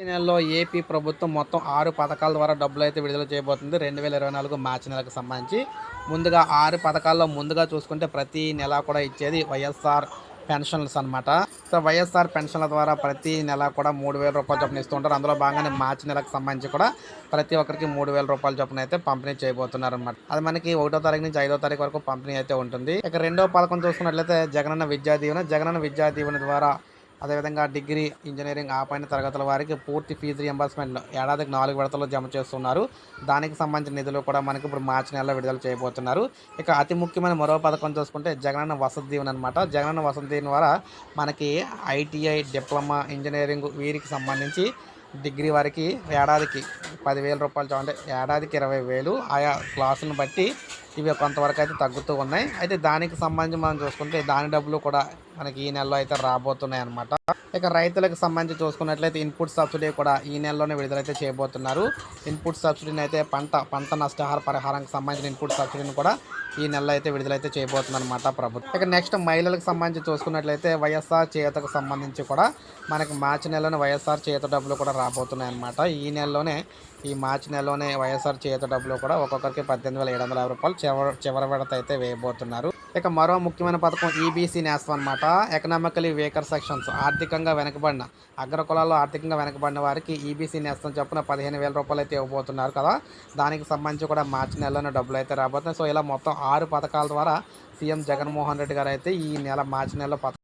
ఈ నెలలో ఏపీ ప్రభుత్వం మొత్తం ఆరు పథకాల ద్వారా డబ్బులు అయితే విడుదల చేయబోతుంది. రెండు వేల ఇరవై నాలుగు మార్చి నెలకు సంబంధించి. ముందుగా ఆరు పథకాల్లో ముందుగా చూసుకుంటే ప్రతి నెల కూడా ఇచ్చేది వైఎస్ఆర్ పెన్షన్స్ అనమాట సో వైఎస్ఆర్ పెన్షన్ల ద్వారా ప్రతి నెల కూడా మూడు వేల రూపాయలు చొప్పున ఇస్తూ ఉంటారు. అందులో భాగంగానే మార్చి నెలకు సంబంధించి కూడా ప్రతి ఒక్కరికి మూడు వేల రూపాయల చొప్పున అయితే పంపిణీ చేయబోతున్నారు అనమాట అది మనకి ఒకటో తారీఖు నుంచి ఐదో తారీఖు వరకు పంపిణీ అయితే ఉంటుంది. ఇక రెండో పథకం చూసుకున్నట్లయితే జగనన్న విద్యా దీవెన. జగనన్న విద్యా దీవెన ద్వారా అదేవిధంగా డిగ్రీ ఇంజనీరింగ్ ఆ పైన తరగతుల వారికి పూర్తి ఫీజు రియంబర్స్మెంట్ ఏడాదికి నాలుగు విడతల్లో జమ చేస్తున్నారు. దానికి సంబంధించిన నిధులు కూడా మనకి ఇప్పుడు మార్చి నెలలో విడుదల చేయబోతున్నారు. ఇక అతి ముఖ్యమైన మరో పథకం చూసుకుంటే జగనన్న వసతి దీవెన అనమాట జగనన్న వసతి దీవెన ద్వారా మనకి ఐటీఐ డిప్లొమా ఇంజనీరింగ్ వీరికి సంబంధించి డిగ్రీ వారికి ఏడాదికి పదివేల రూపాయలు చొప్పున అంటే ఏడాదికి ఇరవై వేలు ఆయా క్లాసులను బట్టి ఇవి కొంతవరకు అయితే తగ్గుతూ ఉన్నాయి. అయితే దానికి సంబంధించి మనం చూసుకుంటే దాని డబ్బులు కూడా మనకి ఈ నెలలో అయితే రాబోతున్నాయి అనమాట ఇక రైతులకు సంబంధించి చూసుకున్నట్లయితే ఇన్పుట్ సబ్సిడీ కూడా ఈ నెలలోనే విడుదలైతే చేయబోతున్నారు. ఇన్పుట్ సబ్సిడీని అయితే పంట పంట నష్టహార పరిహారానికి సంబంధించిన ఇన్పుట్ సబ్సిడీని కూడా ఈ నెలలో అయితే విడుదలైతే చేయబోతుందన్నమాట ప్రభుత్వం. ఇక నెక్స్ట్ మహిళలకు సంబంధించి చూసుకున్నట్లయితే వైఎస్ఆర్ చేతకు సంబంధించి కూడా మనకి మార్చి నెలలోనే వైఎస్ఆర్ చేత డబ్బులు కూడా రాబోతున్నాయి అనమాట ఈ నెలలోనే ఈ మార్చి నెలలోనే వైఎస్ఆర్ చేత డబ్బులు కూడా ఒక్కొక్కరికి పద్దెనిమిది వేల ఏడు వందల యాభై రూపాయలు చివరి చివరి విడత అయితే వేయబోతున్నారు. ఇక మరో ముఖ్యమైన పథకం ఈబీసీ నేస్తం అనమాట ఎకనామికలీ వీకర్ సెక్షన్స్ ఆర్థికంగా వెనకబడిన అగ్ర కులాల్లో ఆర్థికంగా వెనకబడిన వారికి ఈబీసీ నేస్తం చొప్పున పదిహేను వేల రూపాయలు అయితే ఇవ్వబోతున్నారు కదా. దానికి సంబంధించి కూడా మార్చి నెలలోనే డబ్బులు అయితే రాబోతున్నాయి. సో ఇలా మొత్తం ఆరు పథకాల ద్వారా సీఎం జగన్మోహన్ రెడ్డి గారు అయితే ఈ నెల మార్చి నెలలో పథ